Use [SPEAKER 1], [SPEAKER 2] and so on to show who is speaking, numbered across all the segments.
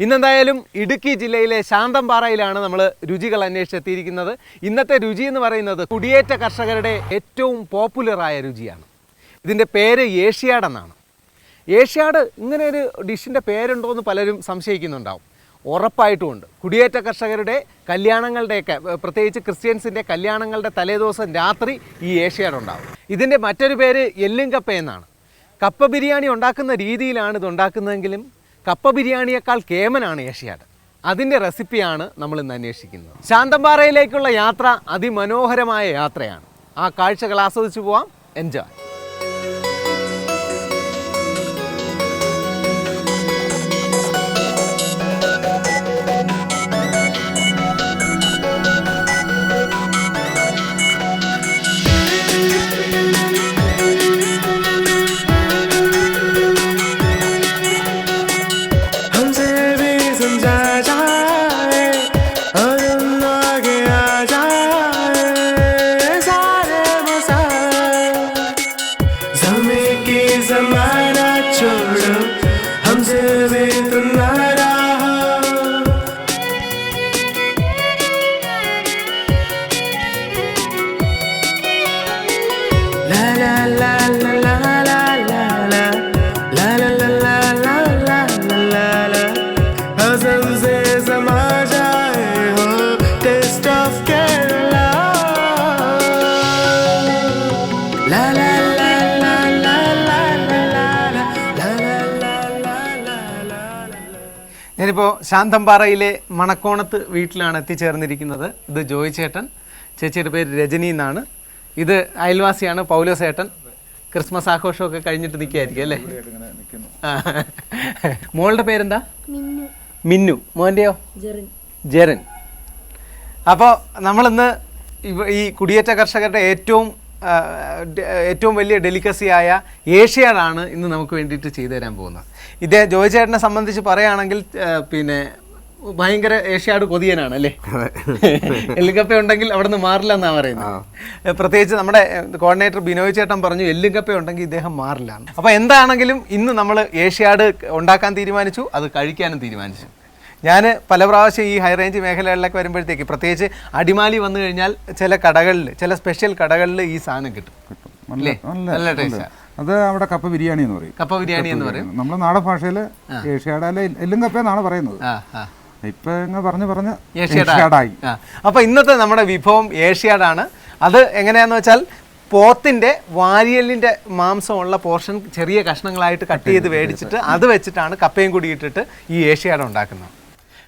[SPEAKER 1] ഇന്നെന്തായാലും ഇടുക്കി ജില്ലയിലെ ശാന്തംപാറയിലാണ് നമ്മൾ രുചികൾ അന്വേഷിച്ചെത്തിയിരിക്കുന്നത്. ഇന്നത്തെ രുചി എന്ന് പറയുന്നത് കുടിയേറ്റ കർഷകരുടെ ഏറ്റവും പോപ്പുലറായ രുചിയാണ്. ഇതിന്റെ പേര് ഏഷ്യാഡ് എന്നാണ്. ഏഷ്യാഡ് ഇങ്ങനെ ഒരു ഡിഷിന്റെ പേരുണ്ടോ എന്ന് പലരും സംശയിക്കുന്നുണ്ടാവും. ഉറപ്പായിട്ടുമുണ്ട്. കുടിയേറ്റ കർഷകരുടെ കല്യാണങ്ങളുടെയൊക്കെ പ്രത്യേകിച്ച് ക്രിസ്ത്യൻസിന്റെ കല്യാണങ്ങളുടെ തലേദിവസം രാത്രി ഈ ഏഷ്യാഡ് ഉണ്ടാവും. ഇതിന്റെ മറ്റൊരു പേര് എല്ലുംകപ്പ എന്നാണ്. കപ്പ ബിരിയാണി ഉണ്ടാക്കുന്ന രീതിയിലാണ് ഇത് ഉണ്ടാക്കുന്നതെങ്കിലും കപ്പ ബിരിയാണിയേക്കാൾ കേമനാണ് ഏഷ്യാഡ്. അതിന്റെ റെസിപ്പിയാണ് നമ്മൾ ഇന്ന് അന്വേഷിക്കുന്നത്. ശാന്തമ്പാറയിലേക്കുള്ള യാത്ര അതിമനോഹരമായ യാത്രയാണ്. ആ കാഴ്ചകൾ ആസ്വദിച്ചു പോവാം. എൻജോയ് ഞാനിപ്പോൾ ശാന്തമ്പാറയിലെ മണക്കോണത്ത് വീട്ടിലാണ് എത്തിച്ചേർന്നിരിക്കുന്നത്. ഇത് ജോയി ചേട്ടൻ ചേച്ചിയുടെ പേര് രജനി എന്നാണ്. ഇത് അയൽവാസിയാണ് പൗലോസ് ചേട്ടൻ ക്രിസ്മസ് ആഘോഷമൊക്കെ കഴിഞ്ഞിട്ട് നിൽക്കുകയായിരിക്കും അല്ലേ? ആ. മോളുടെ പേരെന്താ? മിന്നു. മോന്റെയോ ജെറിൻ. അപ്പോൾ നമ്മളിന്ന് ഇവ ഈ കുടിയേറ്റ കർഷകരുടെ ഏറ്റവും ഏറ്റവും വലിയ ഡെലിക്കസിയായ ഏഷ്യയാണ് ഇന്ന് നമുക്ക് വേണ്ടിയിട്ട് ചെയ്തു തരാൻ പോകുന്നത്. ഇതേ ജോയ് ചേട്ടനെ സംബന്ധിച്ച് പറയുകയാണെങ്കിൽ പിന്നെ ഭയങ്കര ഏഷ്യാട് കൊതിയനാണ് അല്ലേ? എല്ലുകപ്പ ഉണ്ടെങ്കിൽ അവിടെ നിന്ന് മാറില്ല എന്നാണ് പറയുന്നത്. പ്രത്യേകിച്ച് നമ്മുടെ കോർഡിനേറ്റർ ബിനോയ് ചേട്ടൻ പറഞ്ഞു എല്ലുകപ്പ ഉണ്ടെങ്കിൽ ഇദ്ദേഹം മാറില്ല അപ്പോൾ എന്താണെങ്കിലും ഇന്ന് നമ്മൾ ഏഷ്യാട് ഉണ്ടാക്കാൻ തീരുമാനിച്ചു അത് കഴിക്കാനും തീരുമാനിച്ചു. ഞാൻ പല പ്രാവശ്യം ഈ ഹൈ റേഞ്ച് മേഖലകളിലൊക്കെ വരുമ്പോഴത്തേക്ക് പ്രത്യേകിച്ച് അടിമാലി വന്നു കഴിഞ്ഞാൽ ചില കടകളിൽ ചില സ്പെഷ്യൽ കടകളിൽ ഈ സാധനം കിട്ടും. അല്ലേ നല്ല ടേസ്റ്റാ
[SPEAKER 2] അത് അവിടെ കപ്പ ബിരിയാണി എന്ന് പറയും.
[SPEAKER 1] കപ്പ ബിരിയാണി എന്ന് പറയും.
[SPEAKER 2] നമ്മുടെ നാടൻ ഭാഷയിൽ ഏഷ്യാഡാലെ എല്ലും കപ്പ എന്നാണ് പറയുന്നത്. ഇപ്പൊ പറഞ്ഞു പറഞ്ഞു പറഞ്ഞ്
[SPEAKER 1] ഏഷ്യാഡ്
[SPEAKER 2] ഏഷ്യാഡായി.
[SPEAKER 1] അപ്പൊ ഇന്നത്തെ നമ്മുടെ വിഭവം ഏഷ്യാഡാണ്. അത് എങ്ങനെയാന്ന് വെച്ചാൽ പോത്തിന്റെ വാരിയലിന്റെ മാംസമുള്ള പോർഷൻ ചെറിയ കഷ്ണങ്ങളായിട്ട് കട്ട് ചെയ്ത് മേടിച്ചിട്ട് അത് വെച്ചിട്ടാണ് കപ്പയും കൂടി ഇട്ടിട്ട് ഈ ഏഷ്യാഡ് ഉണ്ടാക്കുന്നത്.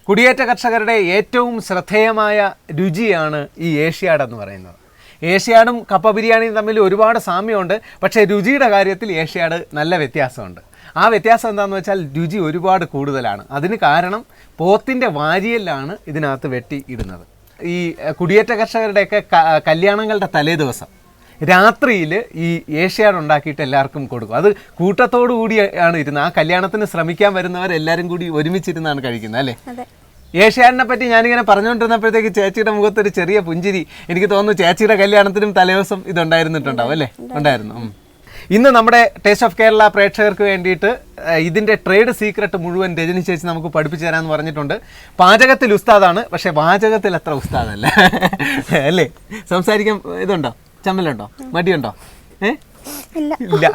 [SPEAKER 1] കുടിയേറ്റ കർഷകരുടെ ഏറ്റവും ശ്രദ്ധേയമായ രുചിയാണ് ഈ ഏഷ്യാഡ് എന്ന് പറയുന്നത്. ഏഷ്യാഡും കപ്പ ബിരിയാണിയും തമ്മിൽ ഒരുപാട് സാമ്യമുണ്ട്. പക്ഷേ രുചിയുടെ കാര്യത്തിൽ ഏഷ്യാഡ് നല്ല വ്യത്യാസമുണ്ട്. ആ വ്യത്യാസം എന്താണെന്ന് വെച്ചാൽ രുചി ഒരുപാട് കൂടുതലാണ്. അതിന് കാരണം പോത്തിന്റെ വാരിയലാണ് ഇതിനകത്ത് വെട്ടി ഇടുന്നത്. ഈ കുടിയേറ്റ കർഷകരുടെയൊക്കെ കല്യാണങ്ങളുടെ തലേ ദിവസം രാത്രിയിൽ ഈ ഏഷ്യാഡ് ഉണ്ടാക്കിയിട്ട് എല്ലാവർക്കും കൊടുക്കും. അത് കൂട്ടത്തോടു കൂടിയാണ് ഇരുന്നത് ആ കല്യാണത്തിന് ശ്രമിക്കാൻ വരുന്നവരെല്ലാവരും കൂടി ഒരുമിച്ചിരുന്നാണ് കഴിക്കുന്നത് അല്ലേ? ഏഷ്യാഡിനെ പറ്റി ഞാനിങ്ങനെ പറഞ്ഞുകൊണ്ടിരുന്നപ്പോഴത്തേക്ക് ചേച്ചിയുടെ മുഖത്തൊരു ചെറിയ പുഞ്ചിരി എനിക്ക് തോന്നുന്നു ചേച്ചിയുടെ കല്യാണത്തിനും തലേദിവസം ഇതുണ്ടായിരുന്നിട്ടുണ്ടാവും അല്ലേ? ഉണ്ടായിരുന്നു. ഇന്ന് നമ്മുടെ ടേസ്റ്റ് ഓഫ് കേരള പ്രേക്ഷകർക്ക് വേണ്ടിയിട്ട് ഇതിന്റെ ഇതിന്റെ ട്രേഡ് സീക്രട്ട് മുഴുവൻ രജനി ചേച്ചി നമുക്ക് പഠിപ്പിച്ചു തരാമെന്ന് പറഞ്ഞിട്ടുണ്ട്. പാചകത്തിൽ ഉസ്താദാണ് പക്ഷേ വാചകത്തിൽ അത്ര ഉസ്താദല്ല. അല്ലേ? സംസാരിക്കാൻ ഇതുണ്ടോ? ചമ്മലുണ്ടോ? മടിയുണ്ടോ? ഏ? ഇല്ല.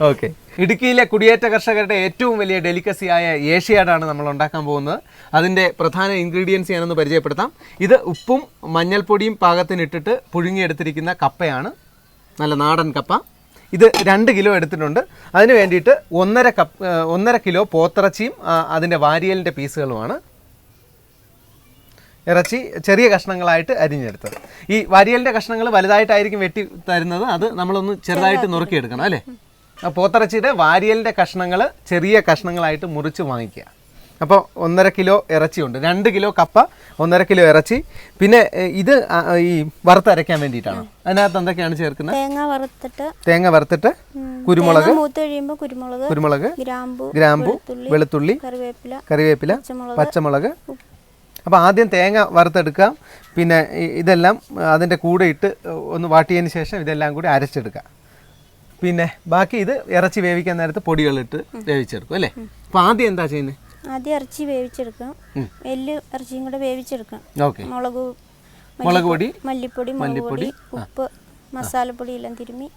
[SPEAKER 1] ഓക്കെ. ഇടുക്കിയിലെ കുടിയേറ്റ കർഷകരുടെ ഏറ്റവും വലിയ ഡെലിക്കസി ആയ ഏഷ്യാഡാണ് നമ്മൾ ഉണ്ടാക്കാൻ പോകുന്നത്. അതിന്റെ പ്രധാന ഇൻഗ്രീഡിയൻസ് ഞാനൊന്ന് പരിചയപ്പെടുത്താം. ഇത് ഉപ്പും മഞ്ഞൾപ്പൊടിയും പാകത്തിനിട്ടിട്ട് പുഴുങ്ങിയെടുത്തിരിക്കുന്ന കപ്പയാണ്. നല്ല നാടൻ കപ്പ. ഇത് രണ്ട് കിലോ എടുത്തിട്ടുണ്ട്. അതിന് വേണ്ടിയിട്ട് ഒന്നര കപ്പ് ഒന്നര കിലോ പോത്തിറച്ചിയും അതിന്റെ വാരിയലിന്റെ പീസുകളുമാണ്. ഇറച്ചി ചെറിയ കഷ്ണങ്ങളായിട്ട് അരിഞ്ഞെടുത്തത്. ഈ വരിയലിന്റെ കഷ്ണങ്ങൾ വലുതായിട്ടായിരിക്കും വെട്ടി തരുന്നത്. അത് നമ്മളൊന്ന് ചെറുതായിട്ട് നുറുക്കിയെടുക്കണം അല്ലേ? പോത്തിറച്ചിയുടെ വാരിയലിന്റെ കഷ്ണങ്ങൾ ചെറിയ കഷ്ണങ്ങളായിട്ട് മുറിച്ച് വാങ്ങിക്കുക. അപ്പോൾ ഒന്നര കിലോ ഇറച്ചിയുണ്ട്. രണ്ട് കിലോ കപ്പ ഒന്നര കിലോ ഇറച്ചി. പിന്നെ ഇത് ഈ വറുത്തരയ്ക്കാൻ വേണ്ടിയിട്ടാണ്? അതിനകത്ത് എന്തൊക്കെയാണ് ചേർക്കുന്നത്?
[SPEAKER 3] തേങ്ങ വറുത്തിട്ട്
[SPEAKER 1] തേങ്ങ വറുത്തിട്ട് കുരുമുളക്.
[SPEAKER 3] കുരുമുളക്
[SPEAKER 1] കുരുമുളക്
[SPEAKER 3] ഗ്രാമ്പു
[SPEAKER 1] ഗ്രാമ്പു
[SPEAKER 3] വെളുത്തുള്ളി, കറിവേപ്പില
[SPEAKER 1] കറിവേപ്പില
[SPEAKER 3] പച്ചമുളക്
[SPEAKER 1] അപ്പോൾ ആദ്യം തേങ്ങ വറുത്തെടുക്കുക. പിന്നെ ഇതെല്ലാം അതിന്റെ കൂടെ ഇട്ട് ഒന്ന് വാട്ടിയതിന് ശേഷം ഇതെല്ലാം കൂടി അരച്ചെടുക്കുക. പിന്നെ ബാക്കി ഇത് ഇറച്ചി വേവിക്കാൻ നേരത്ത് പൊടികളിട്ട് വേവിച്ചെടുക്കും അല്ലേ? അപ്പോൾ ആദ്യം എന്താ ചെയ്യുന്നത്
[SPEAKER 3] ആദ്യം ഇറച്ചി വേവിച്ചെടുക്കാം. എല്ല് ഇറച്ചിയും കൂടെ വേവിച്ചെടുക്കാം.
[SPEAKER 1] ഓക്കെ.
[SPEAKER 3] മുളക്
[SPEAKER 1] മുളക് പൊടി
[SPEAKER 3] മല്ലിപ്പൊടി മല്ലിപ്പൊടി പൊടി ഉപ്പ് മസാലപ്പൊടി എല്ലാം തിരുമ്മി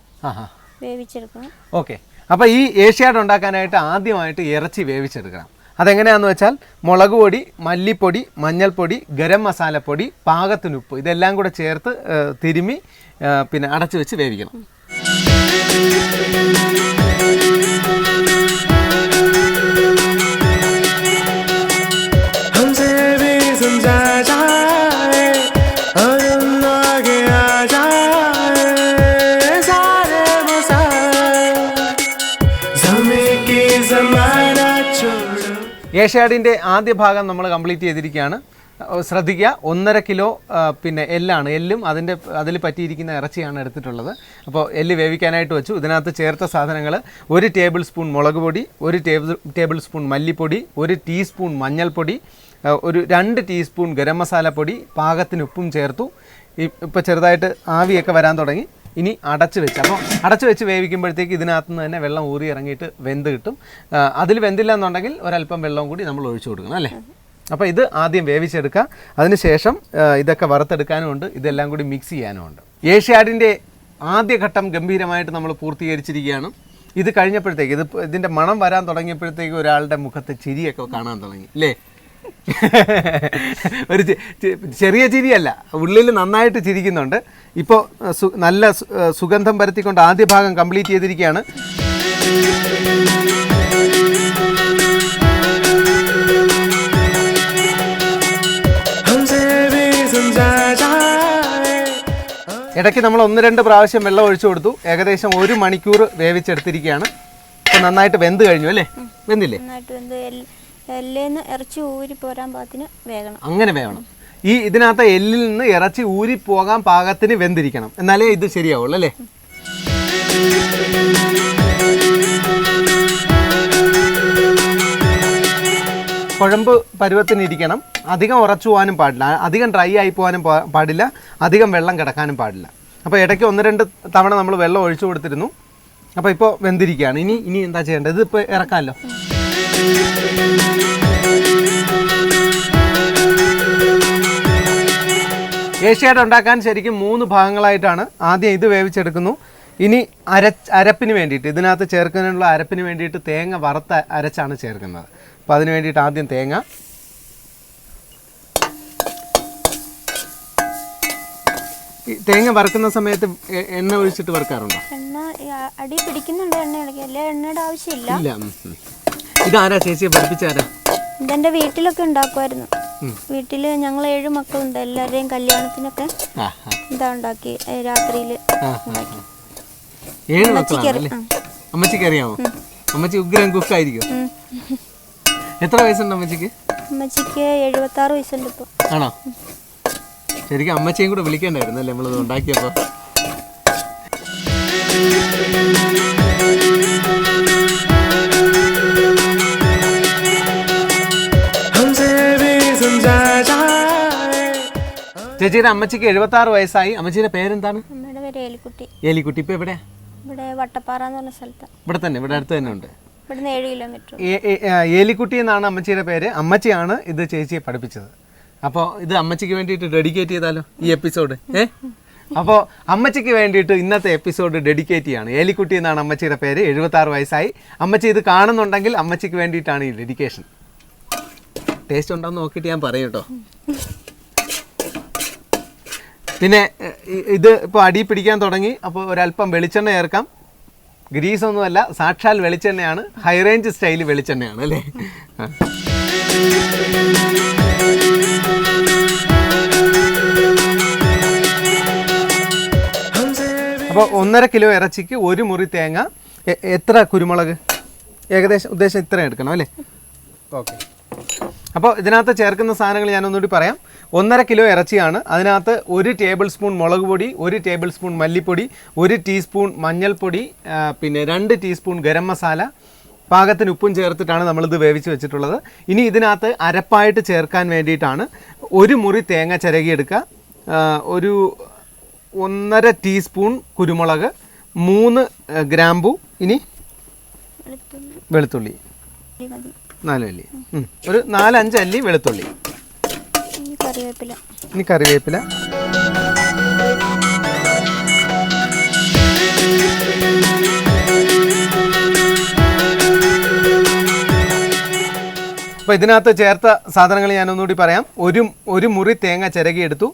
[SPEAKER 3] വേവിച്ചെടുക്കണം
[SPEAKER 1] ഓക്കെ. അപ്പോൾ ഈ ഏഷ്യാഡ് ഉണ്ടാക്കാനായിട്ട് ആദ്യമായിട്ട് ഇറച്ചി വേവിച്ചെടുക്കണം. അതെങ്ങനെയാണെന്ന് വെച്ചാൽ മുളക് പൊടി മല്ലിപ്പൊടി മഞ്ഞൾപ്പൊടി ഗരം മസാലപ്പൊടി പാകത്തിന് ഉപ്പ് ഇതെല്ലാം കൂടെ ചേർത്ത് ഏ, തിരുമ്മി ഏ, പിന്നെ അടച്ചു വെച്ച് വേവിക്കണം
[SPEAKER 4] हमसे भी समझा जाए
[SPEAKER 1] ഏഷ്യാഡിന്റെ ആദ്യ ഭാഗം നമ്മൾ കംപ്ലീറ്റ് ചെയ്തിരിക്കുകയാണ്. ശ്രദ്ധിക്കുക. ഒന്നര കിലോ പിന്നെ എല്ലാണ്. എല്ലും അതിന്റെ അതിൽ പറ്റിയിരിക്കുന്ന ഇറച്ചിയാണ് എടുത്തിട്ടുള്ളത്. അപ്പോൾ എല്ല് വേവിക്കാനായിട്ട് വെച്ചു. ഇതിനകത്ത് ചേർത്ത സാധനങ്ങൾ ഒരു ടേബിൾ സ്പൂൺ മുളക് പൊടി ഒരു ടേബിൾ ടേബിൾ സ്പൂൺ മല്ലിപ്പൊടി ഒരു ടീസ്പൂൺ മഞ്ഞൾപ്പൊടി ഒരു രണ്ട് ടീസ്പൂൺ ഗരം മസാലപ്പൊടി പാകത്തിന് ഉപ്പും ചേർത്തു. ഇപ്പോൾ ചെറുതായിട്ട് ആവിയൊക്കെ വരാൻ തുടങ്ങി. ഇനി അടച്ചു വെച്ച്. അപ്പോൾ അടച്ച് വെച്ച് വേവിക്കുമ്പോഴത്തേക്ക് ഇതിനകത്ത് നിന്ന് തന്നെ വെള്ളം ഊറി ഇറങ്ങിയിട്ട് വെന്ത് കിട്ടും. അതിൽ വെന്തില്ല എന്നുണ്ടെങ്കിൽ ഒരല്പം വെള്ളവും കൂടി നമ്മൾ ഒഴിച്ചു കൊടുക്കണം അല്ലേ? അപ്പോൾ ഇത് ആദ്യം വേവിച്ചെടുക്കുക. അതിനുശേഷം ഇതൊക്കെ വറുത്തെടുക്കാനും ഉണ്ട്. ഇതെല്ലാം കൂടി മിക്സ് ചെയ്യാനും ഉണ്ട്. ഏഷ്യാഡിന്റെ ആദ്യഘട്ടം ഗംഭീരമായിട്ട് നമ്മൾ പൂർത്തീകരിച്ചിരിക്കുകയാണ്. ഇത് കഴിഞ്ഞപ്പോഴത്തേക്ക് ഇത് ഇതിന്റെ മണം വരാൻ തുടങ്ങിയപ്പോഴത്തേക്ക് ഒരാളുടെ മുഖത്തെ ചിരിയൊക്കെ കാണാൻ തുടങ്ങി. അല്ലേ ഒരു ചെറിയ ചിരിയല്ല. ഉള്ളിൽ നന്നായിട്ട് ചിരിക്കുന്നുണ്ട്. ഇപ്പോൾ നല്ല സുഗന്ധം പരത്തിക്കൊണ്ട് ആദ്യ ഭാഗം കംപ്ലീറ്റ് ചെയ്തിരിക്കുകയാണ്. ഇടയ്ക്ക് നമ്മൾ ഒന്ന് രണ്ട് പ്രാവശ്യം വെള്ളം ഒഴിച്ചു കൊടുത്തു. ഏകദേശം ഒരു മണിക്കൂർ വേവിച്ചെടുത്തിരിക്കുകയാണ്. നന്നായിട്ട് വെന്ത് കഴിഞ്ഞു അല്ലേ? വെന്തില്ലേ?
[SPEAKER 3] എല്ലേന്ന് ഇറച്ചി ഊരി പോരാൻ പാകത്തിന് വേകണം.
[SPEAKER 1] അങ്ങനെ വേണം ഈ ഇതിനകത്ത് എല്ലിൽ നിന്ന് ഇറച്ചി ഊരി പോകാൻ പാകത്തിന് വെന്തിരിക്കണം. എന്നാലേ ഇത് ശരിയാവുള്ളൂ അല്ലേ? കുഴമ്പ് പരുവത്തിന് ഇരിക്കണം. അധികം ഉറച്ചു പോകാനും പാടില്ല. അധികം ഡ്രൈ ആയി പോകാനും പാടില്ല. അധികം വെള്ളം കിടക്കാനും പാടില്ല. അപ്പോൾ ഇടയ്ക്ക് ഒന്ന് രണ്ട് തവണ നമ്മൾ വെള്ളം ഒഴിച്ചു കൊടുത്തിരുന്നു. അപ്പോൾ ഇപ്പോൾ വെന്തിരിക്കുകയാണ്. ഇനി ഇനി എന്താ ചെയ്യേണ്ടത്? ഇതിപ്പോൾ ഇറക്കാമല്ലോ. ഏഷ്യാഡ് ഉണ്ടാക്കാൻ ശരിക്കും മൂന്ന് ഭാഗങ്ങളായിട്ടാണ് ആദ്യം ഇത് വേവിച്ചെടുക്കുന്നു. ഇനി അര അരപ്പിന് വേണ്ടിയിട്ട് ഇതിനകത്ത് ചേർക്കുന്നതിനുള്ള അരപ്പിന് വേണ്ടിയിട്ട് തേങ്ങ വറുത്ത അരച്ചാണ് ചേർക്കുന്നത്. അപ്പോൾ അതിന് വേണ്ടിയിട്ട് ആദ്യം തേങ്ങ. തേങ്ങ വറുക്കുന്ന സമയത്ത് എണ്ണ ഒഴിച്ചിട്ട് വറുക്കാറുണ്ടോ?
[SPEAKER 3] എണ്ണ അടി പിടിക്കുന്നുണ്ട് എണ്ണ എണ്ണയുടെ ആവശ്യമില്ല.
[SPEAKER 1] ഇതാരാ ചേച്ചിയെ പഠിപ്പിച്ചാരാ
[SPEAKER 3] ഇതെന്റെ വീട്ടിലൊക്കെ ഉണ്ടാക്കുമായിരുന്നു വീട്ടിൽ ഞങ്ങൾ ഏഴ് മക്കളുണ്ട്. എല്ലാവരുടെയും കല്യാണത്തിനൊക്കെ ഇതാ ഉണ്ടാക്കി രാത്രിയിൽ
[SPEAKER 1] ആ. ഏഴ് മക്കളാണല്ലേ അമ്മച്ചിക്ക് അറിയാമോ അമ്മച്ചി ഉഗ്രൻ കുക്കായിരിക്കും എത്ര വയസ്സുണ്ട് അമ്മച്ചിക്ക്?
[SPEAKER 3] അമ്മച്ചിക്ക് എഴുപത്തി ആറ് വയസ്സുണ്ട് ഇപ്പൊ.
[SPEAKER 1] ആണോ? ശരിക്കും അമ്മച്ചിയും കൂടെ വിളിക്കണ്ടായിരുന്നു അല്ലേ നമ്മളിത് ഉണ്ടാക്കിയപ്പോൾ ചേച്ചിയുടെ അമ്മച്ചിക്ക് എഴുപത്തി ആറ് വയസ്സായി. അമ്മച്ചിയുടെ പേരെന്താണ്?
[SPEAKER 3] അമ്മയുടെ പേര് ഏലിക്കുട്ടി.
[SPEAKER 1] ഇപ്പൊ എവിടെ?
[SPEAKER 3] ഇവിടെ വട്ടപ്പാറ എന്ന് പറഞ്ഞ സ്ഥലത്താണ്
[SPEAKER 1] ഇവിടെ തന്നെ ഇവിടെ അടുത്ത് തന്നെ ഉണ്ട്.
[SPEAKER 3] ഇവിടുന്ന് ഏഴ് കിലോമീറ്റർ.
[SPEAKER 1] ഏലിക്കുട്ടി എന്നാണ് അമ്മച്ചിയുടെ പേര്. അമ്മച്ചിയാണ് ഇത് ചേച്ചിയെ പഠിപ്പിച്ചത്. അപ്പോൾ ഇത് അമ്മച്ചിക്ക് വേണ്ടിയിട്ട് ഡെഡിക്കേറ്റ് ചെയ്താലോ ഈ എപ്പിസോഡ്? ഏ? അപ്പോൾ അമ്മച്ചിക്ക് വേണ്ടിയിട്ട് ഇന്നത്തെ എപ്പിസോഡ് ഡെഡിക്കേറ്റ് ചെയ്യാണ്. ഏലിക്കുട്ടി എന്നാണ് അമ്മച്ചിയുടെ പേര്. എഴുപത്തി ആറ് വയസ്സായി. അമ്മച്ചി ഇത് കാണുന്നുണ്ടെങ്കിൽ അമ്മച്ചിക്ക് വേണ്ടിയിട്ടാണ് ഈ ഡെഡിക്കേഷൻ. ടേസ്റ്റ് ഉണ്ടോന്ന് നോക്കിയിട്ട് ഞാൻ പറയും കേട്ടോ. പിന്നെ ഇത് ഇപ്പോൾ അടി പിടിക്കാൻ തുടങ്ങി. അപ്പോൾ ഒരല്പം വെളിച്ചെണ്ണ ചേർക്കാം. ഗ്രീസ് ഒന്നുമല്ല സാക്ഷാൽ വെളിച്ചെണ്ണയാണ്. ഹൈ റേഞ്ച് സ്റ്റൈൽ വെളിച്ചെണ്ണയാണ് അല്ലേ? അപ്പോൾ ഒന്നര കിലോ ഇറച്ചിക്ക് ഒരു മുറി തേങ്ങ. എത്ര കുരുമുളക്? ഏകദേശം ഉദ്ദേശം ഇത്രയും എടുക്കണം അല്ലേ? ഓക്കെ. അപ്പോൾ ഇതിനകത്ത് ചേർക്കുന്ന സാധനങ്ങൾ ഞാൻ ഒന്നുകൂടി പറയാം. ഒന്നര കിലോ ഇറച്ചിയാണ്. അതിനകത്ത് ഒരു ടേബിൾ സ്പൂൺ മുളക് പൊടി ഒരു ടേബിൾ സ്പൂൺ മല്ലിപ്പൊടി ഒരു ടീസ്പൂൺ മഞ്ഞൾപ്പൊടി പിന്നെ രണ്ട് ടീസ്പൂൺ ഗരം മസാല. പാകത്തിന് ഉപ്പും ചേർത്തിട്ടാണ് നമ്മളിത് വേവിച്ച് വെച്ചിട്ടുള്ളത്. ഇനി ഇതിനകത്ത് അരപ്പായിട്ട് ചേർക്കാൻ വേണ്ടിയിട്ടാണ് ഒരു മുറി തേങ്ങ ചിരകിയെടുക്കുക. ഒരു ഒന്നര ടീസ്പൂൺ കുരുമുളക് മൂന്ന് ഗ്രാമ്പു ഇനി
[SPEAKER 3] വെളുത്തുള്ളി.
[SPEAKER 1] നാലല്ലി ഒരു നാലഞ്ച് അല്ലി വെളുത്തുള്ളി.
[SPEAKER 3] ഇനി കറിവേപ്പില.
[SPEAKER 1] ഇനി കറിവേപ്പില. അപ്പോൾ ഇതിനകത്ത് ചേർത്ത സാധനങ്ങൾ ഞാൻ ഒന്നുകൂടി പറയാം. ഒരു ഒരു മുറി തേങ്ങ ചിരകിയെടുത്തു.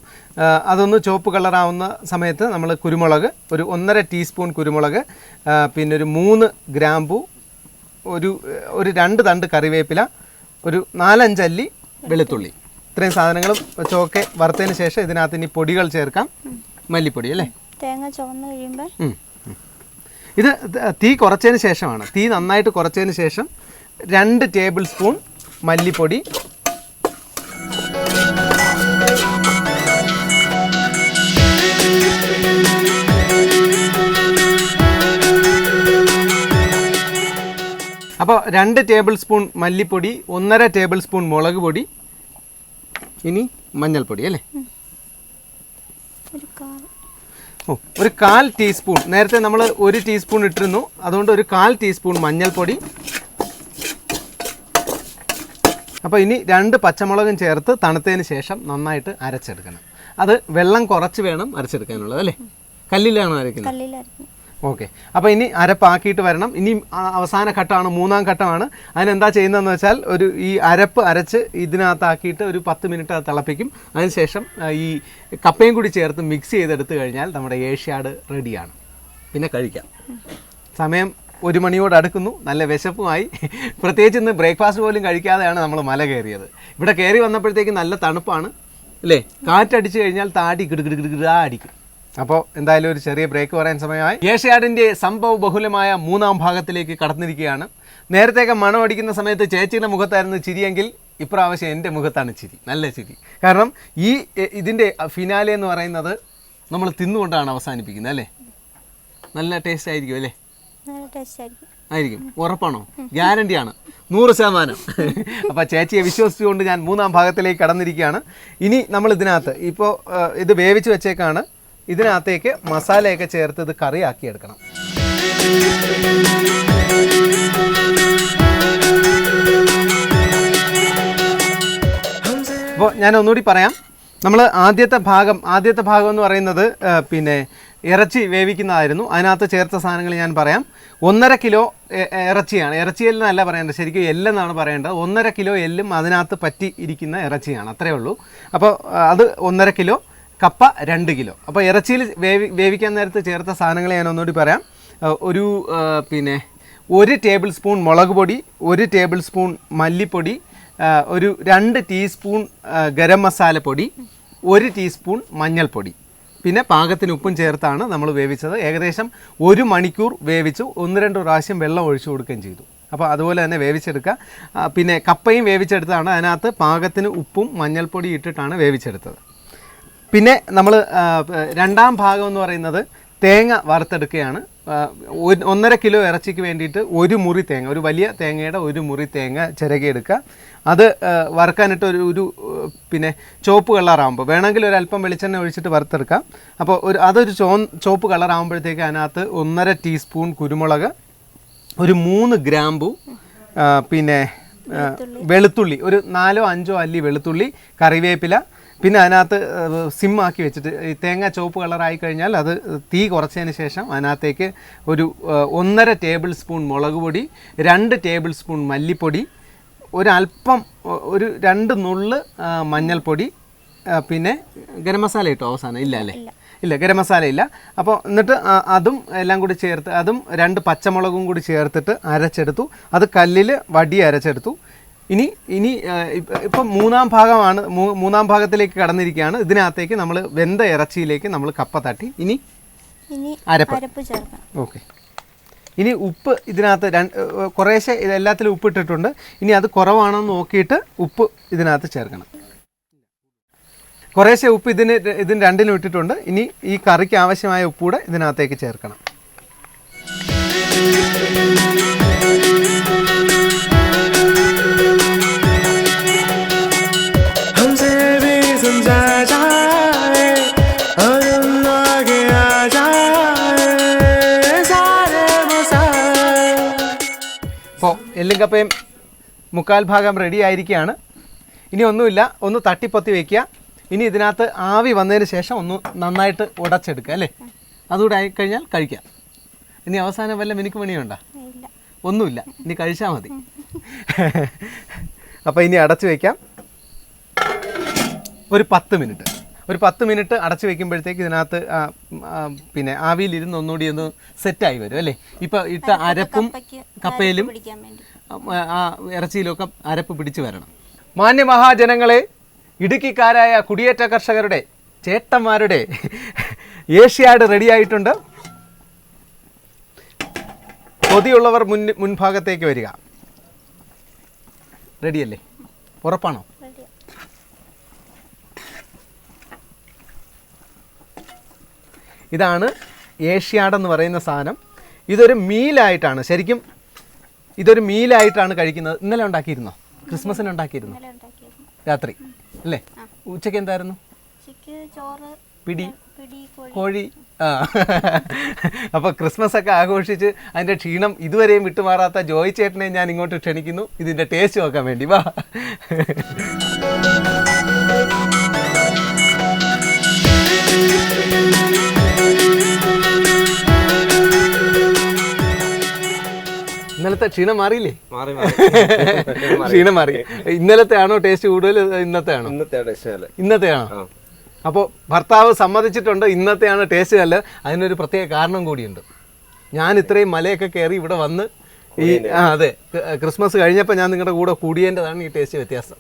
[SPEAKER 1] അതൊന്ന് ചുവപ്പ് കളറാവുന്ന സമയത്ത് നമ്മൾ കുരുമുളക് ഒരു ഒന്നര ടീസ്പൂൺ കുരുമുളക് പിന്നെ ഒരു മൂന്ന് ഗ്രാമ്പു ഒരു ഒരു രണ്ട് തണ്ട് കറിവേപ്പില ഒരു നാലഞ്ചല്ലി വെളുത്തുള്ളി. ഇത്രയും സാധനങ്ങൾ ചോക്കെ വറുത്തതിന് ശേഷം ഇതിനകത്ത് ഇനി പൊടികൾ ചേർക്കാം. മല്ലിപ്പൊടി അല്ലേ?
[SPEAKER 3] തേങ്ങ ചുവന്ന് കഴിയുമ്പോൾ.
[SPEAKER 1] ഇത് തീ കുറച്ചതിന് ശേഷമാണ്. തീ നന്നായിട്ട് കുറച്ചതിന് ശേഷം രണ്ട് ടേബിൾ സ്പൂൺ മല്ലിപ്പൊടി അപ്പോൾ രണ്ട് ടേബിൾ സ്പൂൺ മല്ലിപ്പൊടി ഒന്നര ടേബിൾ സ്പൂൺ മുളക് പൊടി ഇനി മഞ്ഞൾപ്പൊടി അല്ലേ? ഓ ഒരു കാൽ ടീസ്പൂൺ നേരത്തെ നമ്മൾ ഒരു ടീസ്പൂൺ ഇട്ടിരുന്നു. അതുകൊണ്ട് ഒരു കാൽ ടീസ്പൂൺ മഞ്ഞൾപ്പൊടി. അപ്പോൾ ഇനി രണ്ട് പച്ചമുളകും ചേർത്ത് തണുത്തതിന് ശേഷം നന്നായിട്ട് അരച്ചെടുക്കണം. അത് വെള്ളം കുറച്ച് വേണം അരച്ചെടുക്കാനുള്ളത് അല്ലേ? കല്ലിലാണ്
[SPEAKER 3] കല്ലിലായിരുന്നു
[SPEAKER 1] ഓക്കെ. അപ്പോൾ ഇനി അരപ്പാക്കിയിട്ട് വരണം. ഇനി അവസാന ഘട്ടമാണ് മൂന്നാം ഘട്ടമാണ്. അതിനെന്താ ചെയ്യുന്നതെന്ന് വെച്ചാൽ ഒരു ഈ അരപ്പ് അരച്ച് ഇതിനകത്താക്കിയിട്ട് ഒരു പത്ത് മിനിറ്റ് അത് തിളപ്പിക്കും. അതിനുശേഷം ഈ കപ്പയും കൂടി ചേർത്ത് മിക്സ് ചെയ്തെടുത്ത് കഴിഞ്ഞാൽ നമ്മുടെ ഏഷ്യാഡ് റെഡിയാണ്. പിന്നെ കഴിക്കാം. സമയം ഒരു മണിയോട് അടുക്കുന്നു. നല്ല വിശപ്പുമായി. പ്രത്യേകിച്ച് ഇന്ന് ബ്രേക്ക്ഫാസ്റ്റ് പോലും കഴിക്കാതെയാണ് നമ്മൾ മല കയറിയത്. ഇവിടെ കയറി വന്നപ്പോഴത്തേക്ക് നല്ല തണുപ്പാണ്. അല്ലേ കാറ്റടിച്ചു കഴിഞ്ഞാൽ താടി കിടുകിടുകിടുകിടാ അടിക്കും. അപ്പോൾ എന്തായാലും ഒരു ചെറിയ ബ്രേക്ക് പറയാൻ സമയമായി. ഏഷ്യാഡിന്റെ സംഭവ ബഹുലമായ മൂന്നാം ഭാഗത്തിലേക്ക് കടന്നിരിക്കുകയാണ്. നേരത്തെയൊക്കെ മണം അടിക്കുന്ന സമയത്ത് ചേച്ചിയുടെ മുഖത്തായിരുന്നു ചിരിയെങ്കിൽ ഇപ്രാവശ്യം എന്റെ മുഖത്താണ് ചിരി. നല്ല ചിരി. കാരണം ഈ ഇതിന്റെ ഫിനാലെ എന്ന് പറയുന്നത് നമ്മൾ തിന്നുകൊണ്ടാണ് അവസാനിപ്പിക്കുന്നത് അല്ലേ? നല്ല ടേസ്റ്റ് ആയിരിക്കും അല്ലേ?
[SPEAKER 3] ആയിരിക്കും.
[SPEAKER 1] ആയിരിക്കും. ഉറപ്പാണോ? ഗ്യാരണ്ടിയാണ് നൂറ് ശതമാനം. അപ്പോൾ ചേച്ചിയെ വിശ്വസിച്ചുകൊണ്ട് ഞാൻ മൂന്നാം ഭാഗത്തിലേക്ക് കടന്നിരിക്കുകയാണ്. ഇനി നമ്മൾ ഇതിനകത്ത് ഇപ്പോൾ ഇത് വേവിച്ച് വെച്ചേക്കാണ്. ഇതിനകത്തേക്ക് മസാലയൊക്കെ ചേർത്ത് ഇത് കറിയാക്കി എടുക്കണം അപ്പോൾ ഞാൻ ഒന്നുകൂടി പറയാം. നമ്മൾ ആദ്യത്തെ ഭാഗം ആദ്യത്തെ ഭാഗം എന്ന് പറയുന്നത് പിന്നെ ഇറച്ചി വേവിക്കുന്നതായിരുന്നു. അതിനകത്ത് ചേർത്ത സാധനങ്ങൾ ഞാൻ പറയാം. ഒന്നര കിലോ ഇറച്ചിയാണ്. ഇറച്ചി എല്ലെന്നല്ല പറയേണ്ടത്. ശരിക്കും എല്ലെന്നാണ് പറയേണ്ടത്. ഒന്നര കിലോ എല്ലും അതിനകത്ത് പറ്റി ഇരിക്കുന്ന ഇറച്ചിയാണ്. അത്രയേ ഉള്ളൂ. അപ്പോൾ അത് ഒന്നര കിലോ കപ്പ രണ്ട് കിലോ. അപ്പോൾ ഇറച്ചിയിൽ വേവി വേവിക്കാൻ നേരത്ത് ചേർത്ത സാധനങ്ങൾ ഞാൻ ഒന്നുകൂടി പറയാം. ഒരു പിന്നെ ഒരു ടേബിൾ സ്പൂൺ മുളക് പൊടി ഒരു ടേബിൾ സ്പൂൺ മല്ലിപ്പൊടി ഒരു രണ്ട് ടീസ്പൂൺ ഗരം മസാല പൊടി ഒരു ടീസ്പൂൺ മഞ്ഞൾപ്പൊടി. പിന്നെ പാകത്തിന് ഉപ്പും ചേർത്താണ് നമ്മൾ വേവിച്ചത്. ഏകദേശം ഒരു മണിക്കൂർ വേവിച്ചു. ഒന്ന് രണ്ട് പ്രാവശ്യം വെള്ളം ഒഴിച്ചു കൊടുക്കുകയും ചെയ്തു. അപ്പോൾ അതുപോലെ തന്നെ വേവിച്ചെടുക്കുക. പിന്നെ കപ്പയും വേവിച്ചെടുത്തതാണ്. അതിനകത്ത് പാകത്തിന് ഉപ്പും മഞ്ഞൾപ്പൊടി ഇട്ടിട്ടാണ് വേവിച്ചെടുത്തത്. പിന്നെ നമ്മൾ രണ്ടാം ഭാഗം എന്ന് പറയുന്നത് തേങ്ങ വറുത്തെടുക്കുകയാണ്. ഒന്നര കിലോ ഇറച്ചിക്ക് വേണ്ടിയിട്ട് ഒരു മുറി തേങ്ങ ഒരു വലിയ തേങ്ങയുടെ ഒരു മുറി തേങ്ങ ചിരകിയെടുക്കുക. അത് വറുക്കാനിട്ട് ഒരു ഒരു പിന്നെ ചുവപ്പ് കളറാകുമ്പോൾ വേണമെങ്കിൽ ഒരു അല്പം വെളിച്ചെണ്ണ ഒഴിച്ചിട്ട് വറുത്തെടുക്കാം. അപ്പോൾ ഒരു അതൊരു ചോ ചുവപ്പ് കളറാകുമ്പോഴത്തേക്ക് അതിനകത്ത് ഒന്നര ടീസ്പൂൺ കുരുമുളക് ഒരു മൂന്ന് ഗ്രാമ്പു പിന്നെ വെളുത്തുള്ളി ഒരു നാലോ അഞ്ചോ അല്ലി വെളുത്തുള്ളി കറിവേപ്പില പിന്നെ അതിനകത്ത് സിം ആക്കി വെച്ചിട്ട് ഈ തേങ്ങ ചുവപ്പ് കളറായി കഴിഞ്ഞാൽ അത് തീ കുറച്ചതിന് ശേഷം അതിനകത്തേക്ക് ഒരു ഒന്നര ടേബിൾ സ്പൂൺ മുളക് പൊടി രണ്ട് ടേബിൾ സ്പൂൺ മല്ലിപ്പൊടി ഒരല്പം ഒരു രണ്ട് നുള്ള് മഞ്ഞൾപ്പൊടി പിന്നെ ഗരം മസാല ഇട്ടോ അവസാനം? ഇല്ല അല്ലേ? ഇല്ല. ഗരം മസാല ഇല്ല. അപ്പോൾ എന്നിട്ട് അതും എല്ലാം കൂടി ചേർത്ത് അതും രണ്ട് പച്ചമുളകും കൂടി ചേർത്തിട്ട് അരച്ചെടുത്തു. അത് കല്ലിൽ വടി അരച്ചെടുത്തു. ഇനി ഇനി ഇപ്പം മൂന്നാം ഭാഗമാണ് മൂന്നാം ഭാഗത്തിലേക്ക് കടന്നിരിക്കുകയാണ്. ഇതിനകത്തേക്ക് നമ്മൾ വെന്ത ഇറച്ചിയിലേക്ക് നമ്മൾ കപ്പ തട്ടി. ഇനി അരപ്പ്. ഓക്കെ. ഇനി ഉപ്പ് ഇതിനകത്ത് രണ്ട് കുറേശ്ശെ ഇതെല്ലാത്തിലും ഉപ്പ് ഇട്ടിട്ടുണ്ട്. ഇനി അത് കുറവാണോ എന്ന് നോക്കിയിട്ട് ഉപ്പ് ഇതിനകത്ത് ചേർക്കണം. കുറേശ്ശെ ഉപ്പ് ഇതിന് ഇതിന് രണ്ടിനും ഇട്ടിട്ടുണ്ട്. ഇനി ഈ കറിക്ക് ആവശ്യമായ ഉപ്പ് കൂടെ ഇതിനകത്തേക്ക് ചേർക്കണം. അപ്പോൾ എല്ലും കപ്പയും മുക്കാൽ ഭാഗം റെഡി ആയിരിക്കുകയാണ്. ഇനി ഒന്നുമില്ല ഒന്ന് തട്ടിപ്പൊത്തി വയ്ക്കുക ഇനി ഇതിനകത്ത് ആവി വന്നതിന് ശേഷം ഒന്ന് നന്നായിട്ട് ഉടച്ചെടുക്കുക അല്ലേ? അതുകൂടെ ആയിക്കഴിഞ്ഞാൽ കഴിക്കാം. ഇനി അവസാനം വല്ല മിനിക്ക് പണിയുണ്ടോ? ഒന്നുമില്ല. ഇനി കഴിച്ചാൽ മതി. അപ്പോൾ ഇനി അടച്ചു വയ്ക്കാം ഒരു പത്ത് മിനിറ്റ്. ഒരു പത്ത് മിനിറ്റ് അടച്ചു വെക്കുമ്പോഴത്തേക്ക് ഇതിനകത്ത് പിന്നെ ആവിയിലിരുന്ന് ഒന്നുകൂടി ഒന്ന് സെറ്റായി വരും അല്ലേ? ഇപ്പൊ ഇട്ട അരപ്പും കപ്പയിലും ആ, ഇറച്ചിയിലൊക്കെ അരപ്പ് പിടിച്ചു വരണം. മാന്യ മഹാജനങ്ങളെ ഇടുക്കിക്കാരായ കുടിയേറ്റ കർഷകരുടെ ചേട്ടന്മാരുടെ ഏഷ്യാഡ് റെഡിയായിട്ടുണ്ട് കൊതിയുള്ളവർ മുൻ മുൻഭാഗത്തേക്ക് വരിക. റെഡിയല്ലേ ഉറപ്പാണോ? ഇതാണ് ഏഷ്യാഡ് എന്ന് പറയുന്ന സാധനം. ഇതൊരു മീലായിട്ടാണ്. ശരിക്കും ഇതൊരു മീലായിട്ടാണ് കഴിക്കുന്നത്. ഇന്നലെ ഉണ്ടാക്കിയിരുന്നോ? ക്രിസ്മസിന് ഉണ്ടാക്കിയിരുന്നു? രാത്രി. അല്ലേ? ഉച്ചയ്ക്ക് എന്തായിരുന്നു? പിടി.
[SPEAKER 3] കോഴി.
[SPEAKER 1] ആ. അപ്പോൾ ക്രിസ്മസ് ഒക്കെ ആഘോഷിച്ച് അതിന്റെ ക്ഷീണം ഇതുവരെയും വിട്ടുമാറാത്ത ജോയ് ചേട്ടനെ ഞാൻ ഇങ്ങോട്ട് ക്ഷണിക്കുന്നു. ഇതിന്റെ ടേസ്റ്റ് നോക്കാൻ വേണ്ടി. വാ. ഇന്നലത്തെ ക്ഷീണം മാറിയില്ലേ
[SPEAKER 5] മാറി
[SPEAKER 1] ക്ഷീണം മാറി ഇന്നലത്തെ ആണോ ടേസ്റ്റ് കൂടുതൽ ഇന്നത്തെ ആണോ
[SPEAKER 5] ഇന്നത്തെ
[SPEAKER 1] ആണോ അപ്പോൾ ഭർത്താവ് സമ്മതിച്ചിട്ടുണ്ട് ഇന്നത്തെയാണ് ടേസ്റ്റ് അല്ല അതിനൊരു പ്രത്യേക കാരണം കൂടിയുണ്ട് ഞാൻ ഇത്രയും മലയൊക്കെ കയറി ഇവിടെ വന്ന് ഈ ആ അതെ ക്രിസ്മസ് കഴിഞ്ഞപ്പോൾ ഞാൻ നിങ്ങളുടെ കൂടെ കൂടിയേണ്ടതാണ് ഈ ടേസ്റ്റ് വ്യത്യാസം